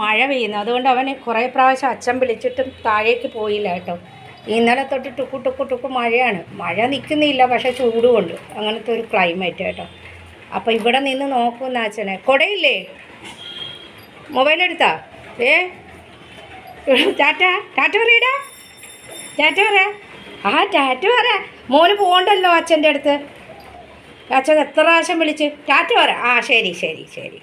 മഴ പെയ്യുന്നു. അതുകൊണ്ട് അവന് കുറേ പ്രാവശ്യം അച്ഛൻ വിളിച്ചിട്ടും താഴേക്ക് പോയില്ല കേട്ടോ. ഇന്നലെ തൊട്ട് ടുക്കു ടുക്കു ടുക്കു മഴയാണ്. മഴ നിൽക്കുന്നില്ല പക്ഷേ ചൂടുമുണ്ട് അങ്ങനത്തെ ഒരു ക്ലൈമറ്റ് കേട്ടോ. അപ്പോൾ ഇവിടെ നിന്ന് നോക്കുന്ന അച്ഛനെ. കൊടയില്ലേ? മൊബൈൽ എടുത്താ? ഏ? ടാറ്റ ടാറ്റ പറയടാ. ടാറ്റ പറ. ആ ടാറ്റ പറ. മോന് പോകണ്ടല്ലോ അച്ഛന്റെ അടുത്ത്. അച്ഛൻ എത്ര പ്രാവശ്യം വിളിച്ച്? ടാറ്റ പറ. ആ ശരി ശരി ശരി.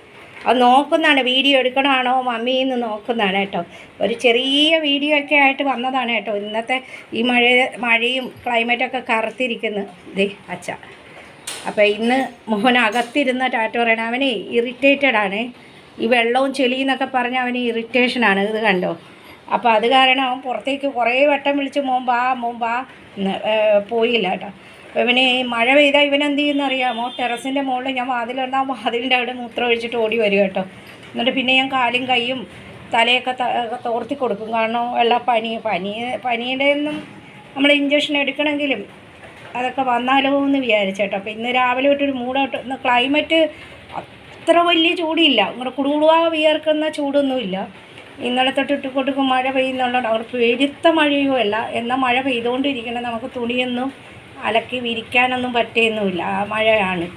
അത് നോക്കുന്നതാണ്. വീഡിയോ എടുക്കണമാണോ മമ്മിന്ന് നോക്കുന്നതാണ് കേട്ടോ. ഒരു ചെറിയ വീഡിയോ ഒക്കെ ആയിട്ട് വന്നതാണ് കേട്ടോ. ഇന്നത്തെ ഈ മഴ മഴയും ക്ലൈമറ്റൊക്കെ കറുത്തിരിക്കുന്നു. ദേ അച്ഛ. അപ്പോൾ ഇന്ന് മോഹൻ അകത്തിരുന്ന ടാറ്റ പറയണം അവനെ ഇറിറ്റേറ്റഡ് ആണ്. ഈ വെള്ളവും ചെളിയും എന്നൊക്കെ പറഞ്ഞ് അവന് ഇറിറ്റേഷനാണ് ഇത് കണ്ടോ? അപ്പോൾ അത് കാരണം അവൻ പുറത്തേക്ക് കുറേ വട്ടം വിളിച്ച് മോൻ ബാ ബാ പോയില്ല കേട്ടോ. ഇവന് മഴ പെയ്താൽ ഇവൻ എന്ത് ചെയ്യുമെന്ന് അറിയാമോ ടെറസിന്റെ മുകളിൽ ഞാൻ വാതിലുണ്ടാ വാതിലിന്റെ അവിടെ മൂത്രം ഒഴിച്ചിട്ട് ഓടി വരും കേട്ടോ. എന്നിട്ട് പിന്നെ ഞാൻ കാലും കൈയും തലയൊക്കെ തോർത്തി കൊടുക്കും. കാരണം വെള്ള പനി പനി പനിയുടെ ഒന്നും നമ്മൾ ഇഞ്ചക്ഷൻ എടുക്കണമെങ്കിലും അതൊക്കെ വന്നാലോ എന്ന് വിചാരിച്ചേട്ടോ അപ്പോൾ ഇന്ന് രാവിലെ തൊട്ടൊരു മൂടോട്ട് ഇന്ന് ക്ലൈമറ്റ് അത്ര വലിയ ചൂടില്ല. ഇങ്ങോട്ട് കുടുകുടുവാ വിയർക്കുന്ന ചൂടൊന്നുമില്ല ഇന്നലെ തൊട്ട് ഇട്ടുകൊടുക്കും മഴ പെയ്യുന്നുള്ളത് അവർ പെരുത്ത മഴയുമല്ല എന്നാൽ മഴ പെയ്തുകൊണ്ടിരിക്കണം. നമുക്ക് തുണിയൊന്നും അലക്കി വിരിക്കാനൊന്നും പറ്റുന്നുമില്ല. ആ മഴയാണ്.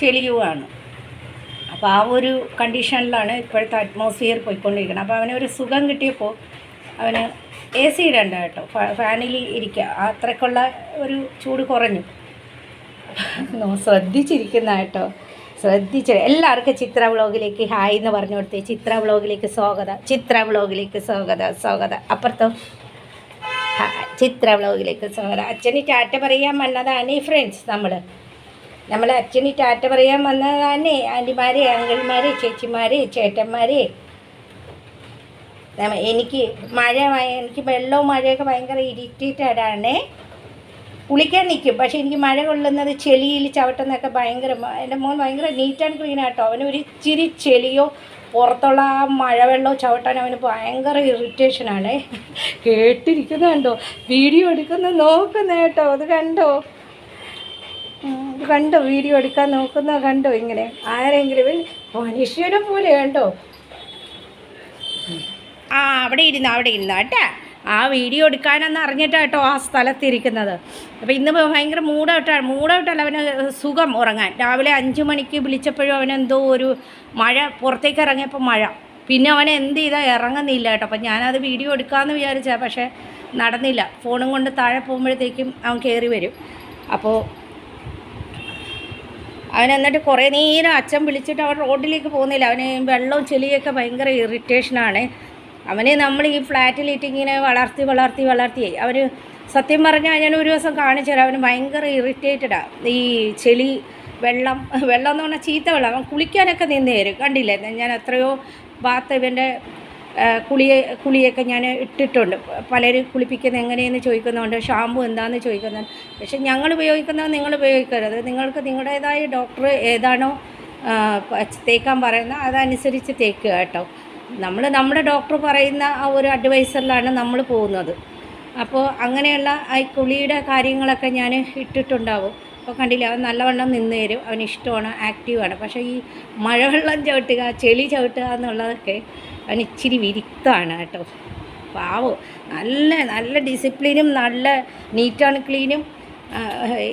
ചെളിയുമാണ് അപ്പോൾ ആ ഒരു കണ്ടീഷനിലാണ് ഇപ്പോഴത്തെ അറ്റ്മോസ്ഫിയർ പോയിക്കൊണ്ടിരിക്കുന്നത്. അപ്പോൾ അവനൊരു സുഖം കിട്ടിയപ്പോൾ അവന് എ സി ഇടേണ്ട കേട്ടോ. ഫാനിൽ ഇരിക്കുക അത്രയ്ക്കുള്ള ഒരു ചൂട് കുറഞ്ഞു. ശ്രദ്ധിച്ചിരിക്കുന്ന കേട്ടോ. ശ്രദ്ധിച്ച എല്ലാവർക്കും ചിത്ര വ്ളോഗിലേക്ക് ഹായ് എന്ന് പറഞ്ഞു കൊടുത്തേ ചിത്ര വ്ളോഗിലേക്ക് സ്വാഗതം. ചിത്ര വ്ളോഗിലേക്ക് സ്വാഗതം സ്വാഗതം. അപ്പുറത്തോ? ചിത്ര വ്ളോഗിലേക്ക് സ്വാഗതം. അച്ഛന് ടാറ്റ പറയാൻ വന്നതാണ് ഈ ഫ്രണ്ട്സ് നമ്മൾ നമ്മൾ അച്ഛന് ടാറ്റ പറയാൻ വന്നതാണ് ആന്റിമാർ അങ്കിൾമാർ ചേച്ചിമാർ ചേട്ടന്മാർ എനിക്ക് മഴ എനിക്ക് വെള്ളവും മഴയൊക്കെ ഭയങ്കര ഇറിറ്റേറ്റഡ് ആണ് കുളിക്കാൻ നിൽക്കും പക്ഷേ എനിക്ക് മഴ കൊള്ളുന്നത് ചെളിയിൽ ചവിട്ടുന്നതൊക്കെ ഭയങ്കര എന്റെ മോൻ ഭയങ്കര നീറ്റ് ആൻഡ് ക്ലീൻ ആട്ടോ. ഒരു ചെളിയോ പുറത്തുള്ള ആ മഴവെള്ളം ചവിട്ടാൻ അവന് ഭയങ്കര ഇറിറ്റേഷനാണേ കേട്ടിരിക്കുന്ന കണ്ടോ? വീഡിയോ എടുക്കുന്ന നോക്കുന്ന കേട്ടോ അത് കണ്ടോ? കണ്ടോ? വീഡിയോ എടുക്കാൻ നോക്കുന്ന കണ്ടോ? ഇങ്ങനെ ആരെങ്കിലും മനുഷ്യനെ പോലെ കണ്ടോ? ആ അവിടെ ഇരുന്നു അവിടെ ഇരുന്നു കേട്ടാ? ആ വീഡിയോ എടുക്കാനെന്ന് അറിഞ്ഞിട്ടാട്ടോ ആ സ്ഥലത്തിരിക്കുന്നത്. അപ്പോൾ ഇന്ന് ഭയങ്കര മൂടൗട്ടാണ് മൂടൗട്ടല്ല അവന് സുഖം ഉറങ്ങാൻ. രാവിലെ അഞ്ച് മണിക്ക് വിളിച്ചപ്പോഴും അവനെന്തോ ഒരു മഴ പുറത്തേക്ക് ഇറങ്ങിയപ്പോൾ മഴ. പിന്നെ അവൻ എന്ത് ചെയ്താൽ ഇറങ്ങുന്നില്ല കേട്ടോ. അപ്പം ഞാനത് വീഡിയോ എടുക്കാമെന്ന് വിചാരിച്ചാൽ പക്ഷേ നടന്നില്ല. ഫോണും കൊണ്ട് താഴെ പോകുമ്പോഴത്തേക്കും അവൻ കയറി വരും. അപ്പോൾ അവൻ എന്നിട്ട് കുറേ നേരം അച്ഛൻ വിളിച്ചിട്ട് അവൻ റോഡിലേക്ക് പോകുന്നില്ല. അവന് വെള്ളവും ചെളിയൊക്കെ ഭയങ്കര ഇറിറ്റേഷനാണ് അവനെ നമ്മൾ ഈ ഫ്ലാറ്റിലിട്ട് ഇങ്ങനെ വളർത്തി വളർത്തി വളർത്തി. അവന് സത്യം പറഞ്ഞാൽ ഞാൻ ഒരു ദിവസം കാണിച്ചു തരാം. അവന് ഭയങ്കര ഇറിറ്റേറ്റഡാണ് ഈ ചെളി വെള്ളം വെള്ളം എന്ന് പറഞ്ഞാൽ ചീത്ത വെള്ളം. അവൻ കുളിക്കാനൊക്കെ നിന്ന് തരും. കണ്ടില്ലേ? ഞാൻ എത്രയോ ബാത്ത് ഇവന്റെ കുളിയെ കുളിയൊക്കെ ഞാൻ ഇട്ടിട്ടുണ്ട്. പലരും കുളിപ്പിക്കുന്നത് എങ്ങനെയെന്ന് ചോദിക്കുന്നുണ്ട് ഷാമ്പു എന്താണെന്ന് ചോദിക്കുന്നുണ്ട് പക്ഷേ ഞങ്ങൾ ഉപയോഗിക്കുന്നത് നിങ്ങൾ ഉപയോഗിക്കരുത്. നിങ്ങൾക്ക് നിങ്ങളുടേതായ ഡോക്ടർ ഏതാണോ തേക്കാൻ പറയുന്നത്. അതനുസരിച്ച് തേക്കുക കേട്ടോ. നമ്മൾ നമ്മുടെ ഡോക്ടർ പറയുന്ന ആ ഒരു അഡ്വൈസറിലാണ് നമ്മൾ പോകുന്നത്. അപ്പോൾ അങ്ങനെയുള്ള ആ കുളിയുടെ കാര്യങ്ങളൊക്കെ ഞാൻ ഇട്ടിട്ടുണ്ടാവും. അപ്പോൾ കണ്ടില്ല അവൻ നല്ലവണ്ണം നിന്ന് തരും. അവന് ഇഷ്ടമാണ് ആക്റ്റീവാണ് പക്ഷേ ഈ മഴവെള്ളം ചവിട്ടുക ചെളി ചവിട്ടുക എന്നുള്ളതൊക്കെ അവൻ ഇച്ചിരി വിരുത്താണ് കേട്ടോ. പാവോ. നല്ല നല്ല ഡിസിപ്ലിനും നല്ല നീറ്റാണ് ക്ലീനും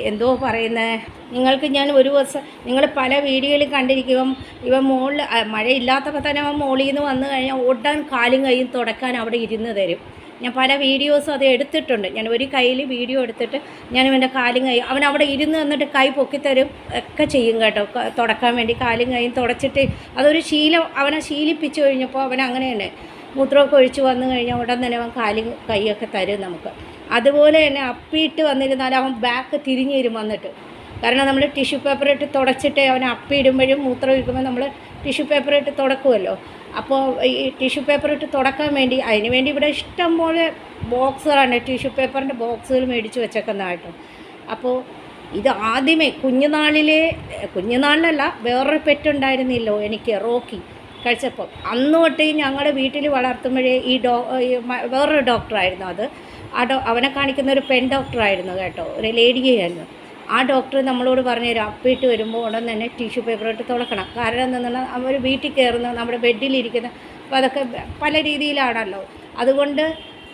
എന്തോ പറയുന്നത് നിങ്ങൾക്ക് ഞാൻ ഒരു ദിവസം നിങ്ങൾ പല വീടുകളിൽ കണ്ടിരിക്കും ഇവ മുകളിൽ മഴയില്ലാത്തപ്പോൾ തന്നെ അവൻ മുകളിൽ നിന്ന് വന്നു കഴിഞ്ഞാൽ ഓടാൻ കാലും കൈയും തുടക്കാൻ അവിടെ ഇരുന്ന് തരും. ഞാൻ പല വീഡിയോസും അത് എടുത്തിട്ടുണ്ട്. ഞാൻ ഒരു കയ്യിൽ വീഡിയോ എടുത്തിട്ട് ഞാൻ ഇവന്റെ കാലും കൈ അവൻ അവിടെ ഇരുന്ന് നിന്നിട്ട് കൈ പൊക്കിത്തരും ഒക്കെ ചെയ്യും കേട്ടോ. തുടക്കാൻ വേണ്ടി കാലും കൈയും തുടച്ചിട്ട് അതൊരു ശീലം അവനെ ശീലിപ്പിച്ചു കഴിഞ്ഞപ്പോൾ അവൻ അങ്ങനെയാണ് മൂത്രമൊക്കെ ഒഴിച്ച് വന്നു കഴിഞ്ഞാൽ ഉടൻ തന്നെ അവൻ കാലും കൈയൊക്കെ തരും നമുക്ക്. അതുപോലെ തന്നെ അപ്പിയിട്ട് വന്നിരുന്നാൽ അവൻ ബാക്ക് തിരിഞ്ഞു വരും വന്നിട്ട്. കാരണം നമ്മൾ ടിഷ്യൂ പേപ്പർ ഇട്ട് തുടച്ചിട്ട് അവൻ അപ്പിയിടുമ്പോഴും മൂത്രം ഒഴിക്കുമ്പോൾ നമ്മൾ ടിഷ്യൂ പേപ്പർ ഇട്ട് തുടക്കുമല്ലോ അപ്പോൾ ഈ ടിഷ്യൂ പേപ്പർ ഇട്ട് തുടക്കാൻ വേണ്ടി അതിന് വേണ്ടി ഇവിടെ ഇഷ്ടം പോലെ ബോക്സുകളാണ് ടിഷ്യൂ പേപ്പറിന്റെ ബോക്സുകൾ മേടിച്ച് വെച്ചേക്കുന്നതായിട്ട് അപ്പോൾ ഇത് ആദ്യമേ കുഞ്ഞുനാളിലെ കുഞ്ഞുനാളിലല്ല വേറൊരു പെറ്റുണ്ടായിരുന്നില്ലോ എനിക്ക് റോക്കി. കഴിച്ചപ്പോൾ അന്ന് തൊട്ടേ ഞങ്ങളുടെ വീട്ടിൽ വളർത്തുമ്പോഴേ ഈ ഡോ വേറൊരു ഡോക്ടറായിരുന്നു അത്. ആ ഡോ അവനെ കാണിക്കുന്ന ഒരു പെൺ ഡോക്ടറായിരുന്നു കേട്ടോ ഒരു ലേഡിയായിരുന്നു ആ ഡോക്ടർ നമ്മളോട് പറഞ്ഞു തരും അപ്പിട്ട് വരുമ്പോൾ ഉടൻ തന്നെ ടിഷ്യൂ പേപ്പർ ഇട്ട് തുളക്കണം. കാരണം എന്താണെന്ന് അവർ വീട്ടിൽ കയറുന്ന നമ്മുടെ ബെഡിലിരിക്കുന്ന അപ്പോൾ അതൊക്കെ പല രീതിയിലാണല്ലോ. അതുകൊണ്ട്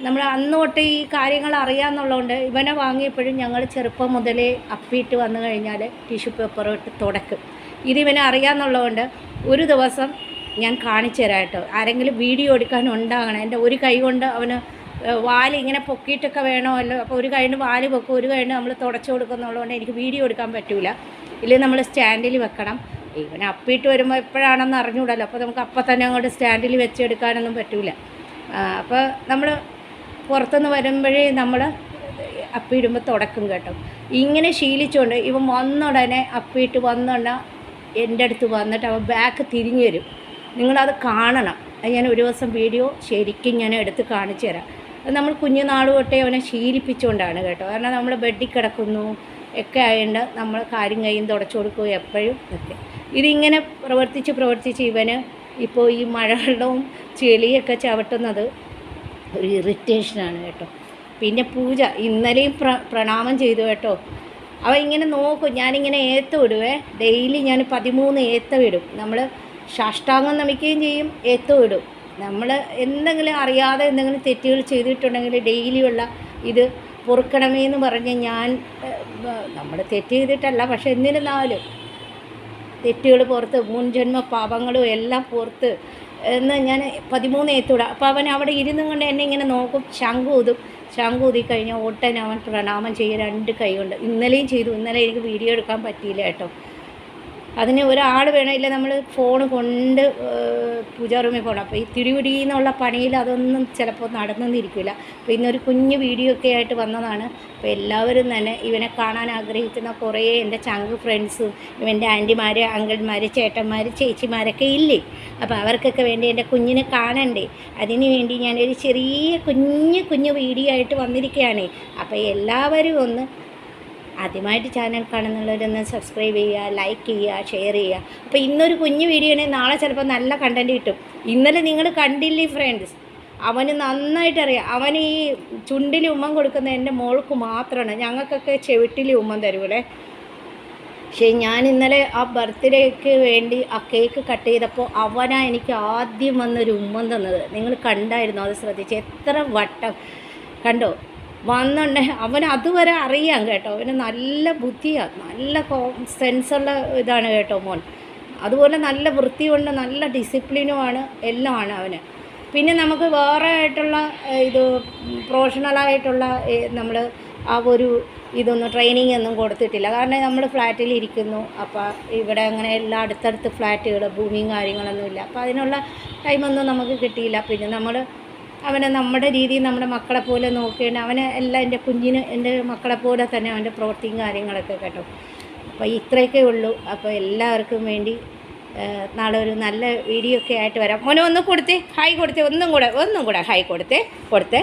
നമ്മൾ അന്ന് തൊട്ട് ഈ കാര്യങ്ങൾ അറിയാമെന്നുള്ളതുകൊണ്ട് ഇവനെ വാങ്ങിയപ്പോഴും ഞങ്ങൾ ചെറുപ്പം മുതലേ അപ്പിയിട്ട് വന്നു കഴിഞ്ഞാൽ ടിഷ്യൂ പേപ്പർ ഇട്ട് തുടക്കും. ഇതിവനെ അറിയാമെന്നുള്ളതുകൊണ്ട് ഒരു ദിവസം ഞാൻ കാണിച്ചു തരാം കേട്ടോ. ആരെങ്കിലും വീഡിയോ എടുക്കാൻ ഉണ്ടാകണം. എന്റെ ഒരു കൈ കൊണ്ട് അവന് വാൽ ഇങ്ങനെ പൊക്കിയിട്ടൊക്കെ വേണമല്ലോ അപ്പോൾ ഒരു കഴിഞ്ഞ് വാൽ പൊക്കും ഒരു കഴിഞ്ഞ് നമ്മൾ തുടച്ചു കൊടുക്കുന്നുള്ളതുകൊണ്ട് എനിക്ക് വീഡിയോ എടുക്കാൻ പറ്റില്ല ഇല്ലെങ്കിൽ നമ്മൾ സ്റ്റാൻഡിൽ വെക്കണം. ഇവനെ അപ്പിയിട്ട് വരുമ്പോൾ എപ്പോഴാണെന്ന് അറിഞ്ഞൂടല്ലോ. അപ്പോൾ നമുക്ക് അപ്പം തന്നെ അങ്ങോട്ട് സ്റ്റാൻഡിൽ വെച്ചെടുക്കാനൊന്നും പറ്റില്ല അപ്പോൾ നമ്മൾ പുറത്തുനിന്ന് വരുമ്പോഴേ നമ്മൾ അപ്പിയിടുമ്പോൾ തുടക്കും കേട്ടോ. ഇങ്ങനെ ശീലിച്ചുകൊണ്ട് ഇവൻ വന്നുടനെ അപ്പിയിട്ട് വന്നുടനെ എന്റെ അടുത്ത് വന്നിട്ട് അവൻ ബാക്ക് തിരിഞ്ഞു വരും. നിങ്ങളത് കാണണം. ഞാൻ ഒരു ദിവസം വീഡിയോ ശരിക്കും ഞാൻ എടുത്ത് കാണിച്ചു തരാം. നമ്മൾ കുഞ്ഞുനാൾ തൊട്ടേ അവനെ ശീലിപ്പിച്ചുകൊണ്ടാണ് കേട്ടോ. കാരണം നമ്മൾ ബെഡിൽ കിടക്കുന്നു ഒക്കെ ആയതുകൊണ്ട് നമ്മൾ കാര്യം കൈയും തുടച്ചു കൊടുക്കും എപ്പോഴും ഒക്കെ. ഇതിങ്ങനെ പ്രവർത്തിച്ച് പ്രവർത്തിച്ച് ഇവന് ഇപ്പോൾ ഈ മഴവെള്ളവും ചെളിയൊക്കെ ചവിട്ടുന്നത് ഒരു ഇറിറ്റേഷനാണ് കേട്ടോ. പിന്നെ പൂജ ഇന്നലെയും പ്ര പ്രണാമം ചെയ്തു കേട്ടോ. അവ ഇങ്ങനെ നോക്കും ഞാനിങ്ങനെ ഏത്ത വിടുവേ ഡെയിലി ഞാൻ പതിമൂന്ന് ഏത്ത വിടും നമ്മൾ സാഷ്ടാംഗം നമിക്കുകയും ചെയ്യും ഏത്ത വിടും നമ്മൾ എന്തെങ്കിലും അറിയാതെ എന്തെങ്കിലും തെറ്റുകൾ ചെയ്തിട്ടുണ്ടെങ്കിൽ ഡെയിലിയുള്ള ഇത് പൊറുക്കണമേ എന്ന് പറഞ്ഞ് ഞാൻ നമ്മൾ തെറ്റ് ചെയ്തിട്ടല്ല പക്ഷെ എന്നിരുന്നാലും തെറ്റുകൾ പുറത്ത് മുൻജന്മ പാപങ്ങളും എല്ലാം പുറത്ത് എന്ന് ഞാൻ പതിമൂന്ന് ഏത്തൂടെ അപ്പോൾ അവൻ അവിടെ ഇരുന്നും കൊണ്ട് എന്നെ ഇങ്ങനെ നോക്കും ശംഖൂതും ശംഖൂതി കഴിഞ്ഞാൽ ഓട്ടൻ അവൻ പ്രണാമം ചെയ്യും രണ്ട് കൈ കൊണ്ട്. ഇന്നലെയും ചെയ്തു ഇന്നലെ എനിക്ക് വീഡിയോ എടുക്കാൻ പറ്റിയില്ല കേട്ടോ. അതിന് ഒരാൾ വേണമില്ല നമ്മൾ ഫോൺ കൊണ്ട് പൂജാ റൂമിൽ പോകണം അപ്പോൾ ഈ തിരുവിടി എന്നുള്ള പണിയിൽ അതൊന്നും ചിലപ്പോൾ നടന്നെന്നിരിക്കില്ല അപ്പോൾ ഇന്നൊരു കുഞ്ഞു വീഡിയോ ഒക്കെ ആയിട്ട് വന്നതാണ്. അപ്പോൾ എല്ലാവരും തന്നെ ഇവനെ കാണാൻ ആഗ്രഹിക്കുന്ന കുറേ എന്റെ ചങ്ക് ഫ്രണ്ട്സും ഇവന്റെ ആന്റിമാർ അങ്കിൾമാർ ചേട്ടന്മാർ ചേച്ചിമാരൊക്കെ ഇല്ലേ? അപ്പോൾ അവർക്കൊക്കെ വേണ്ടി എന്റെ കുഞ്ഞിനെ കാണണ്ടേ? അതിന് വേണ്ടി ഞാനൊരു ചെറിയ കുഞ്ഞു കുഞ്ഞു വീഡിയോ ആയിട്ട് വന്നിരിക്കുകയാണ്. അപ്പോൾ എല്ലാവരും ഒന്ന് ആദ്യമായിട്ട് ചാനൽ കാണുന്നുള്ളവരൊന്ന് സബ്സ്ക്രൈബ് ചെയ്യുക ലൈക്ക് ചെയ്യുക ഷെയർ ചെയ്യുക. അപ്പോൾ ഇന്നൊരു കുഞ്ഞു വീഡിയോ ആണെങ്കിൽ നാളെ ചിലപ്പോൾ നല്ല കണ്ടന്റ് കിട്ടും. ഇന്നലെ നിങ്ങൾ കണ്ടില്ലേ ഫ്രണ്ട്സ് അവന് നന്നായിട്ട് അറിയാം. അവന് ഈ ചുണ്ടിൽ ഉമ്മം കൊടുക്കുന്ന എന്റെ മോൾക്ക് മാത്രമാണ്. ഞങ്ങൾക്കൊക്കെ ചെവിട്ടിൽ ഉമ്മം തരൂലേ? പക്ഷേ ഞാൻ ഇന്നലെ ആ ബർത്ത്ഡേക്ക് വേണ്ടി ആ കേക്ക് കട്ട് ചെയ്തപ്പോൾ അവനാ എനിക്ക് ആദ്യം വന്നൊരു ഉമ്മം തന്നത്. നിങ്ങൾ കണ്ടായിരുന്നു? അത് ശ്രദ്ധിച്ച്. എത്ര വട്ടം. കണ്ടോ? വന്നുണ്ടെ. അവൻ അതുവരെ അറിയാം കേട്ടോ. അവന് നല്ല ബുദ്ധിയാണ് നല്ല സെൻസുള്ള ഇതാണ് കേട്ടോ മോൻ. അതുപോലെ നല്ല വൃത്തിയുണ്ട് നല്ല ഡിസിപ്ലിനുമാണ് എല്ലാമാണ് അവന്. പിന്നെ നമുക്ക് വേറെ ആയിട്ടുള്ള ഇത് പ്രൊഫഷണലായിട്ടുള്ള നമ്മൾ ആ ഒരു ഇതൊന്നും ട്രെയിനിങ് ഒന്നും കൊടുത്തിട്ടില്ല. കാരണം നമ്മൾ ഫ്ലാറ്റിൽ ഇരിക്കുന്നു. അപ്പോൾ ഇവിടെ അങ്ങനെ എല്ലാ അടുത്തടുത്ത് ഫ്ലാറ്റുകൾ ഭൂമിയും കാര്യങ്ങളൊന്നും ഇല്ല. അപ്പോൾ അതിനുള്ള ടൈമൊന്നും നമുക്ക് കിട്ടിയില്ല. പിന്നെ നമ്മൾ അവനെ നമ്മുടെ രീതിയിൽ നമ്മുടെ മക്കളെ പോലെ നോക്കിയിട്ട് അവനെ എല്ലാം എന്റെ കുഞ്ഞിന് എന്റെ മക്കളെ പോലെ തന്നെ അവന്റെ പ്രവൃത്തിയും കാര്യങ്ങളൊക്കെ കേട്ടോ. അപ്പോൾ ഇത്രയൊക്കെ ഉള്ളൂ. അപ്പോൾ എല്ലാവർക്കും വേണ്ടി നാളെ ഒരു നല്ല വീഡിയോ ഒക്കെ ആയിട്ട് വരാം. മോനെ ഒന്ന് കൊടുത്തേ ഹായ് കൊടുത്തേ ഒന്നും കൂടെ ഒന്നും കൂടെ ഹായ് കൊടുത്തേ കൊടുത്തേ.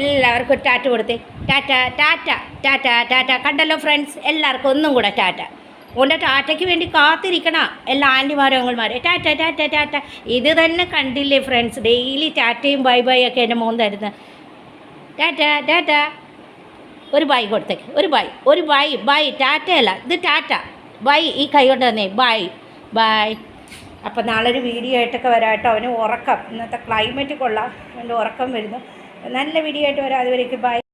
എല്ലാവർക്കും ടാറ്റ കൊടുത്തേ. ടാറ്റ ടാറ്റ ടാറ്റ ടാറ്റ. കണ്ടല്ലോ ഫ്രണ്ട്സ് എല്ലാവർക്കും ഒന്നും കൂടെ ടാറ്റ. ഓന്റെ ടാറ്റയ്ക്ക് വേണ്ടി കാത്തിരിക്കണ എല്ലാ ആന്റിമാരും അങ്ങളുമാരും ടാറ്റ ടാറ്റ ടാറ്റ ഇത് തന്നെ കണ്ടില്ലേ ഫ്രണ്ട്സ് ഡെയിലി ടാറ്റയും ബൈ ബൈ ഒക്കെ എന്റെ മോൻ തരുന്നത് ടാറ്റ ടാറ്റ ഒരു ബൈ കൊടുത്തേക്ക്. ഒരു ബൈ ഒരു ബൈ ബൈ ടാറ്റയല്ല ഇത് ടാറ്റ. ബൈ ഈ കൈ കൊണ്ട് തന്നെ. ബൈ ബൈ അപ്പം നാളെ ഒരു വീഡിയോ ആയിട്ടൊക്കെ വരാട്ടോ അവന് ഉറക്കം. ഇന്നത്തെ ക്ലൈമറ്റ് കൊള്ളാം. അവന്റെ ഉറക്കം വരുന്നു. നല്ല വീഡിയോ ആയിട്ട് വരാം. അതുവരേക്ക്. ബൈ